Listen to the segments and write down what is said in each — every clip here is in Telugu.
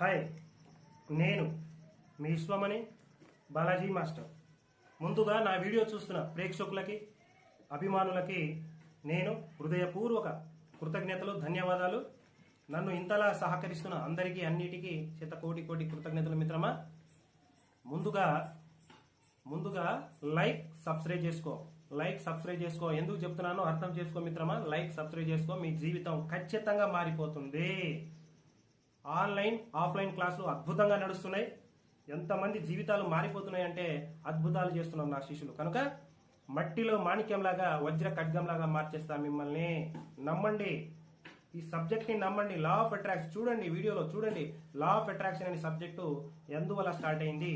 హాయ్ నేను మీ విశ్వమణి బాలాజీ మాస్టర్. ముందుగా నా వీడియో చూస్తున్న ప్రేక్షకులకి అభిమానులకి నేను హృదయపూర్వక కృతజ్ఞతలు ధన్యవాదాలు. నన్ను ఇంతలా సహకరిస్తున్న అందరికీ అన్నిటికీ చేత కోటి కోటి కృతజ్ఞతలు మిత్రమా? ముందుగా ముందుగా లైక్ సబ్స్క్రైబ్ చేసుకో. లైక్ సబ్స్క్రైబ్ చేసుకో. ఎందుకు చెప్తున్నానో అర్థం చేసుకో మిత్రమా? లైక్ సబ్స్క్రైబ్ చేసుకో. మీ జీవితం ఖచ్చితంగా మారిపోతుంది. ఆన్లైన్ ఆఫ్లైన్ క్లాసులు అద్భుతంగా నడుస్తున్నాయి. ఎంతమంది జీవితాలు మారిపోతున్నాయంటే అద్భుతాలు చేస్తున్నారు నా శిష్యులు. కనుక మట్టిలో మాణిక్యంలాగా వజ్ర ఖడ్గంలాగా మార్చేస్తా మిమ్మల్ని నమ్మండి. ఈ సబ్జెక్ట్ని నమ్మండి. లా ఆఫ్ అట్రాక్షన్ చూడండి వీడియోలో చూడండి. లా ఆఫ్ అట్రాక్షన్ అనే సబ్జెక్టు ఎందువల్ల స్టార్ట్ అయింది?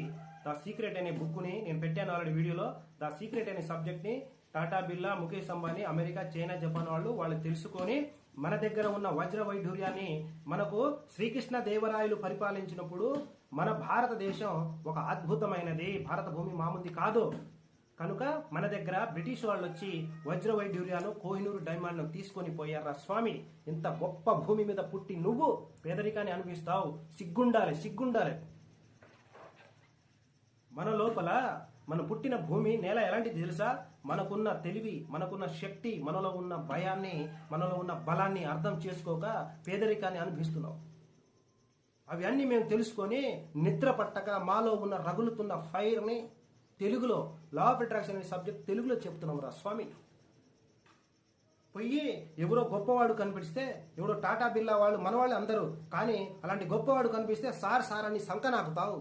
ద సీక్రెట్ అనే బుక్ని నేను పెట్టాను ఆల్రెడీ వీడియోలో. ద సీక్రెట్ అనే సబ్జెక్ట్ని Tata Birla Mukesh Ambani America China Japan వాళ్ళు వాళ్ళు తెలుసుకొని మన దగ్గర ఉన్న వజ్ర వైఢూర్యాన్ని మనకు శ్రీకృష్ణ దేవరాయలు పరిపాలించినప్పుడు మన భారతదేశం ఒక అద్భుతమైనది. భారత భూమి మాముంది కాదు. కనుక మన దగ్గర బ్రిటిష్ వాళ్ళు వచ్చి వజ్ర వైఢూర్యాను కోహినూరు డైమండ్ను తీసుకొని పోయారా స్వామి? ఇంత గొప్ప భూమి మీద పుట్టి నువ్వు పేదరికాన్ని అనిపిస్తావు సిగ్గుండాలి సిగ్గుండాలి. మన లోపల మన పుట్టిన భూమి నేల ఎలాంటిది తెలుసా? మనకున్న తెలివి మనకున్న శక్తి మనలో ఉన్న భయాన్ని మనలో ఉన్న బలాన్ని అర్థం చేసుకోక పేదరికాన్ని అనుభవిస్తున్నాం. అవి మేము తెలుసుకొని నిద్ర పట్టక మాలో ఉన్న రగులుతున్న ఫైర్ని తెలుగులో లా ఆఫ్ అట్రాక్షన్ అనే సబ్జెక్ట్ తెలుగులో చెప్తున్నాం రా స్వామి. పొయ్యి ఎవరో గొప్పవాడు కనిపిస్తే ఎవరో టాటా బిర్లా వాళ్ళు మనవాళ్ళు అందరూ కానీ అలాంటి గొప్పవాడు కనిపిస్తే సార్ సార్ అని సంక నాకుతావు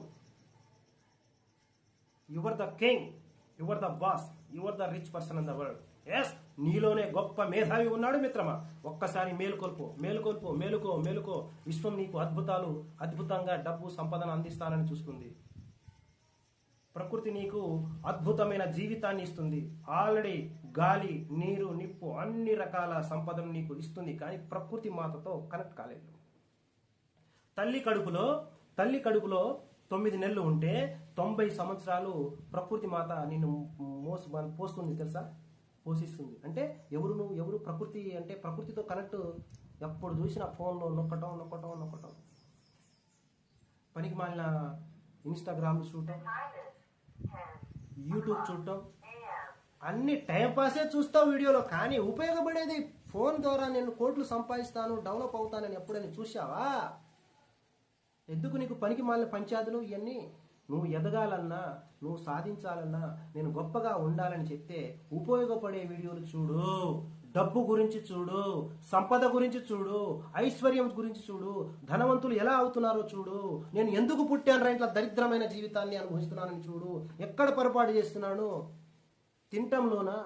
your the king your the boss your the rich person in the world. Yes నీలోనే గొప్ప మేధావి ఉన్నాడు మిత్రమా? ఒక్కసారి మేలుకొల్పు మేలుకొల్పు మేలుకో మేలుకో. విశ్వం నీకు అద్భుతాలు అద్భుతంగా డబ్బు సంపదను అందిస్తానని చూస్తుంది. ప్రకృతి నీకు అద్భుతమైన జీవితాన్ని ఇస్తుంది. ఆల్రెడీ గాలి నీరు నిప్పు అన్ని రకాల సంపదను నీకు ఇస్తుంది కానీ ప్రకృతి మాతతో కనెక్ట్ కాలేదు. తల్లి కడుపులో తల్లి కడుపులో తొమ్మిది నెలలు ఉంటే తొంభై సంవత్సరాలు ప్రకృతి మాత నిన్ను మోసు పోస్తుంది తెలుసా? పోషిస్తుంది. అంటే ఎవరు నువ్వు ఎవరు ప్రకృతి అంటే ప్రకృతితో కనెక్ట్ ఎప్పుడు చూసినా ఫోన్లో నొక్కటం నొక్కటం నొక్కటం. పనికి మాలిన ఇన్స్టాగ్రామ్ చూడటం యూట్యూబ్ చూడటం అన్ని టైంపాసే చూస్తావు వీడియోలో. కానీ ఉపయోగపడేది ఫోన్ ద్వారా నేను కోట్లు సంపాదిస్తాను డెవలప్ అవుతానని ఎప్పుడైనా చూసావా ఎందుకు నీకు పనికి మాలిన పంచాదులు? ఇవన్నీ నువ్వు ఎదగాలన్నా నువ్వు సాధించాలన్నా నేను గొప్పగా ఉండాలని చెప్తే ఉపయోగపడే వీడియోలు చూడు. డబ్బు గురించి చూడు సంపద గురించి చూడు ఐశ్వర్యం గురించి చూడు ధనవంతులు ఎలా అవుతున్నారో చూడు. నేను ఎందుకు పుట్టాను ఇట్లా దరిద్రమైన జీవితాన్ని అనుభవిస్తున్నానని చూడు. ఎక్కడ పొరపాటు చేస్తున్నాను? తినటంలోనా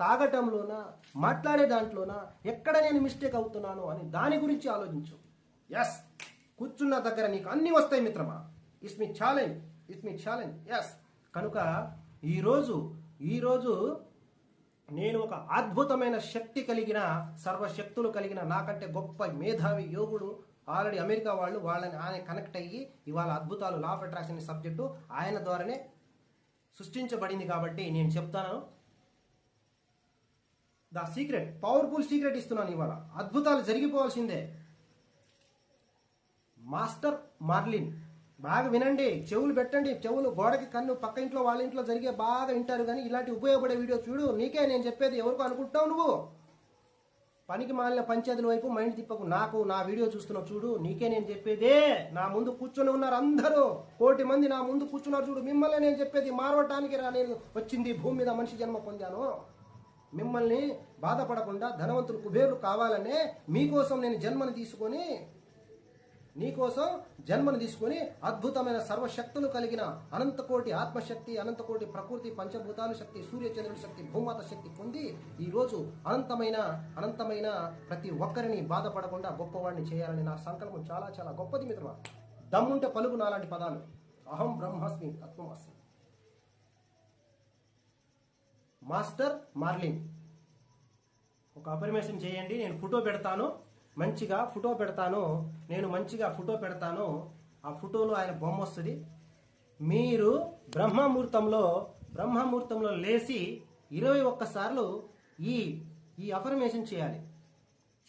తాగటంలోనా? మాట్లాడే దాంట్లోనా? ఎక్కడ నేను మిస్టేక్ అవుతున్నాను? అని దాని గురించి ఆలోచించు. ఎస్ కూర్చున్న దగ్గర నీకు అన్నీ వస్తాయి మిత్రమా? It's me challenge it's me challenge yes కనుక ఈరోజు ఈరోజు నేను ఒక అద్భుతమైన శక్తి కలిగిన సర్వశక్తులు కలిగిన నాకంటే గొప్ప మేధావి యోగుడు ఆల్రెడీ అమెరికా వాళ్ళు వాళ్ళని ఆయన కనెక్ట్ అయ్యి ఇవాళ అద్భుతాలు లా ఆఫ్ అట్రాక్షన్ సబ్జెక్టు ఆయన ద్వారానే సృష్టించబడింది కాబట్టి నేను చెప్తాను. ద సీక్రెట్ పవర్ఫుల్ సీక్రెట్ ఇస్తున్నాను ఇవాళ. అద్భుతాలు జరిగిపోవాల్సిందే. Master marlin. బాగా వినండి చెవులు పెట్టండి చెవులు గోడకి కన్ను పక్క ఇంట్లో వాళ్ళ ఇంట్లో జరిగే బాగా వింటారు. కానీ ఇలాంటి ఉపయోగపడే వీడియో చూడు నీకే నేను చెప్పేది ఎవరికో అనుకుంటావు నువ్వు? పనికి మాలిన పంచాయతీల వైపు మైండ్ తిప్పకు. నాకు నా వీడియో చూస్తున్నావు చూడు నీకే నేను చెప్పేదే. నా ముందు కూర్చొని ఉన్నారు అందరూ. కోటి మంది నా ముందు కూర్చున్నారు చూడు. మిమ్మల్ని నేను చెప్పేది మారవటానికి రా నేను వచ్చింది భూమి మీద మనిషి జన్మ పొందాను. మిమ్మల్ని బాధపడకుండా ధనవంతులు కుబేరులు కావాలనే మీకోసం నేను జన్మని తీసుకొని నీకోసం జన్మను తీసుకొని అద్భుతమైన సర్వశక్తులు కలిగిన అనంతకోటి ఆత్మశక్తి అనంతకోటి ప్రకృతి పంచభూతాలు శక్తి సూర్యచంద్రుని శక్తి భూమాత శక్తి పొంది ఈ రోజు అనంతమైన అనంతమైన ప్రతి ఒక్కరిని బాధపడకుండా గొప్పవాడిని చేయాలని నా సంకల్పం చాలా చాలా గొప్పది మిత్రమా దమ్ముంటే పలుకు నాలాంటి పదాలు. అహం బ్రహ్మాస్మి తత్వమాస్మి. Master Marlin. ఒక అపరిమేషన్ చేయండి నేను ఫోటో పెడతాను. మంచిగా ఫోటో పెడతాను నేను మంచిగా ఫోటో పెడతాను ఆ ఫోటోలో ఆయన బొమ్మ వస్తుంది. మీరు బ్రహ్మముహూర్తంలో బ్రహ్మముహూర్తంలో లేచి ఇరవై ఒక్కసార్లు ఈ ఈ అఫర్మేషన్ చేయాలి.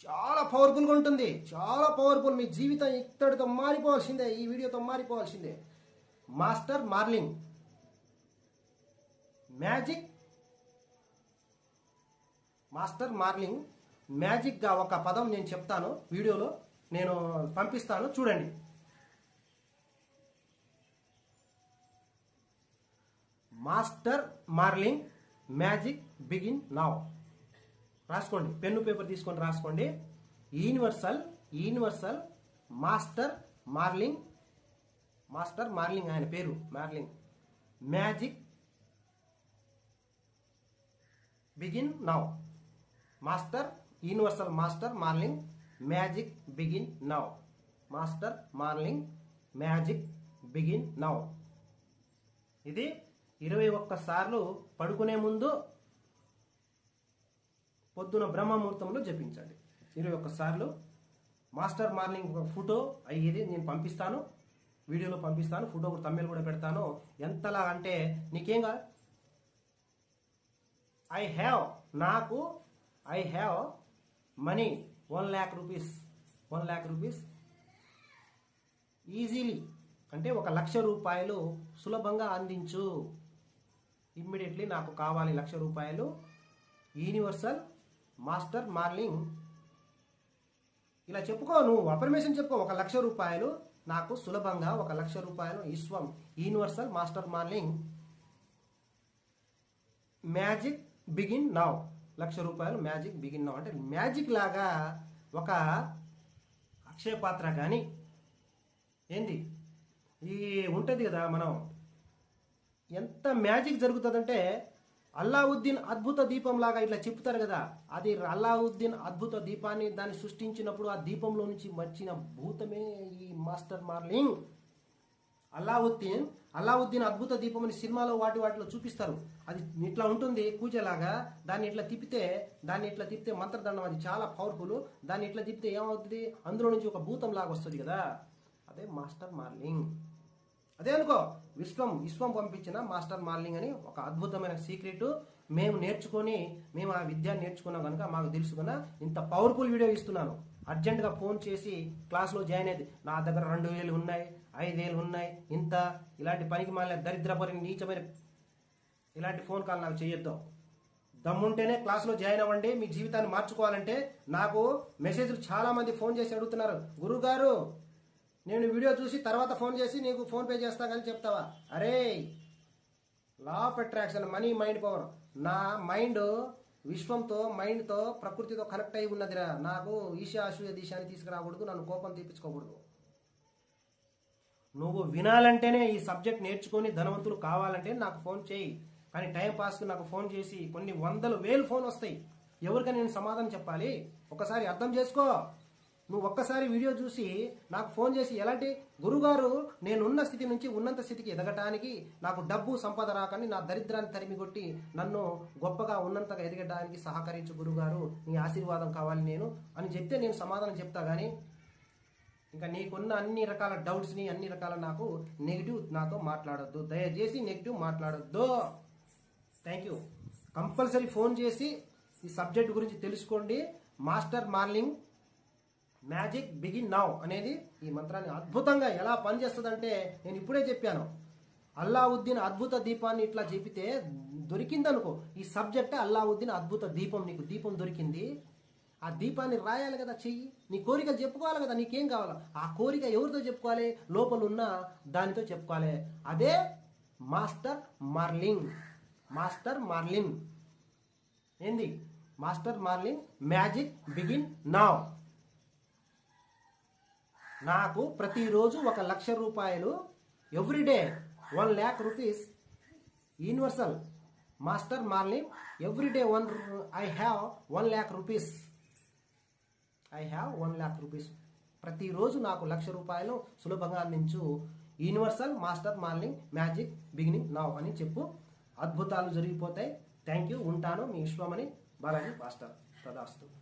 చాలా పవర్ఫుల్గా ఉంటుంది. చాలా పవర్ఫుల్ మీ జీవితం ఇత్తడితో మారిపోవాల్సిందే. ఈ వీడియోతో మారిపోవాల్సిందే. Master Marling magic master Marling మ్యాజిక్గా ఒక పదం నేను చెప్తాను వీడియోలో. నేను పంపిస్తాను. చూడండి. Master Marling magic begin now. రాసుకోండి. పెన్ను పేపర్ తీసుకొని రాసుకోండి. Universal universal master Marling master Marling ఆయన పేరు Marling magic begin now. Master universal master Marling magic begin now master Marling magic begin now ఇది ఇరవై ఒక్క సార్లు పడుకునే ముందు పొద్దున బ్రహ్మముహూర్తంలో జపించండి ఇరవై ఒక్క సార్లు మాస్టర్ మార్నింగ్ ఒక ఫోటో అయ్యేది నేను పంపిస్తాను. వీడియోలో పంపిస్తాను. ఫోటో కూడా తమ్మిల్ కూడా పెడతాను. ఎంతలా అంటే నీకేం కాదు ఐ హ్యావ్ నాకు I have money one lakh rupees one lakh rupees. Easily అంటే ఒక లక్ష రూపాయలు సులభంగా అందించు. ఇమ్మీడియట్లీ నాకు కావాలి లక్ష రూపాయలు. Universal master Marling. ఇలా చెప్పుకో నువ్వు అఫర్మేషన్ చెప్పుకో ఒక లక్ష రూపాయలు నాకు సులభంగా ఒక లక్ష రూపాయలు విశ్వం universal master Marling. Magic begin now. లక్ష రూపాయలు మ్యాజిక్ బిగిన్ నౌ అంటే మ్యాజిక్ లాగా ఒక అక్షయ పాత్ర కానీ ఏంది ఈ ఉంటుంది కదా మనం. ఎంత మ్యాజిక్ జరుగుతుందంటే అల్లావుద్దీన్ అద్భుత దీపం లాగా ఇట్లా చెప్తారు కదా. అది అల్లావుద్దీన్ అద్భుత దీపాన్ని దాన్ని సృష్టించినప్పుడు ఆ దీపంలో నుంచి వచ్చిన భూతమే ఈ మాస్టర్ మార్లింగ్. అల్లావుద్దీన్ అల్లావుద్దీన్ అద్భుత దీపం అని సినిమాలో వాటి వాటిలో చూపిస్తారు. అది ఇట్లా ఉంటుంది కూజలాగా. దాన్ని ఇట్లా తిప్పితే దాన్ని ఇట్లా తిప్పితే మంత్రదండం అది చాలా పవర్ఫుల్ దాన్ని ఇట్లా తిప్పితే ఏమవుతుంది? అందులో నుంచి ఒక భూతం లాగా వస్తుంది కదా. అదే మాస్టర్ మార్లింగ్. అదే అనుకో విశ్వం విశ్వం పంపించిన మాస్టర్ మార్లింగ్ అని ఒక అద్భుతమైన సీక్రెట్ మేము నేర్చుకొని మేము ఆ విద్య నేర్చుకున్నాం కనుక మాకు తెలుసుకున్న ఇంత పవర్ఫుల్ వీడియో ఇస్తున్నాను. అర్జెంటుగా ఫోన్ చేసి క్లాస్లో జాయిన్ అయ్యేది నా దగ్గర రెండు వేలు ఉన్నాయి ఐదు వేలు ఉన్నాయి ఇంత ఇలాంటి పనికి మాలిన దరిద్రపరి నీచమైన ఇలాంటి ఫోన్ కాల్ నాకు చేయొద్దు దమ్ముంటేనే క్లాస్లో జాయిన్ అవ్వండి మీ జీవితాన్ని మార్చుకోవాలంటే నాకు మెసేజ్లు చాలామంది ఫోన్ చేసి అడుగుతున్నారు. గురుగారు నేను వీడియో చూసి తర్వాత ఫోన్ చేసి నీకు ఫోన్ పే చేస్తా కానీ చెప్తావా? అరే law of attraction money mind power నా మైండ్ విశ్వంతో మైండ్తో ప్రకృతితో కనెక్ట్ అయి ఉన్నదిరా. నాకు ఈశా అసూయ దిశాన్ని తీసుకురాకూడదు నన్ను కోపం తీపించుకోకూడదు నువ్వు వినాలంటేనే ఈ సబ్జెక్ట్ నేర్చుకొని ధనవంతులు కావాలంటే నాకు ఫోన్ చేయి. కానీ టైం పాస్కి నాకు ఫోన్ చేసి కొన్ని వందలు వేలు ఫోన్ వస్తాయి. ఎవరికైనా నేను సమాధానం చెప్పాలి? ఒకసారి అర్థం చేసుకో. నువ్వు ఒక్కసారి వీడియో చూసి నాకు ఫోన్ చేసి ఎలాంటి గురుగారు నేనున్న స్థితి నుంచి ఉన్నంత స్థితికి ఎదగటానికి నాకు డబ్బు సంపద రాకని నా దరిద్రాన్ని తరిమిగొట్టి నన్ను గొప్పగా ఉన్నంతగా ఎదగడానికి సహకరించు గురుగారు. నీ ఆశీర్వాదం కావాలి నేను అని చెప్తే నేను సమాధానం చెప్తా కానీ ఇంకా నీకున్న అన్ని రకాల డౌట్స్ని అన్ని రకాల నాకు నెగిటివ్ నాతో మాట్లాడొద్దు. దయచేసి నెగిటివ్ మాట్లాడొద్దు. థ్యాంక్ యూ కంపల్సరీ ఫోన్ చేసి ఈ సబ్జెక్ట్ గురించి తెలుసుకోండి. Master morning magic begin now అనేది ఈ మంత్రాన్ని అద్భుతంగా ఎలా పనిచేస్తుందంటే నేను ఇప్పుడే చెప్పాను. అల్లావుద్దీన్ అద్భుత దీపాన్ని ఇట్లా చెప్పితే దొరికిందనుకో ఈ సబ్జెక్ట్ అల్లావుద్దీన్ అద్భుత దీపం నీకు దీపం దొరికింది. ఆ దీపాన్ని రాయాలి కదా చెయ్యి. నీ కోరిక చెప్పుకోవాలి కదా నీకేం కావాలో. ఆ కోరిక ఎవరితో చెప్పుకోవాలి? లోపల ఉన్న దానితో చెప్పుకోవాలి. అదే మాస్టర్ మార్లింగ్. Master Marling. ఏంది? Master Marling magic begin now నాకు ప్రతిరోజు ఒక లక్ష రూపాయలు everyday one lakh rupees universal. Master Marling everyday one I have one lakh rupees. I have one lakh rupees. ప్రతిరోజు నాకు లక్ష రూపాయలు సులభంగా అందించు universal master Marling magic beginning now అని చెప్పు. అద్భుతాలు జరిగిపోతాయి. Thank you. ఉంటాను మీ విశ్వమని బాలాజీ మాస్టర్ తదాస్తు.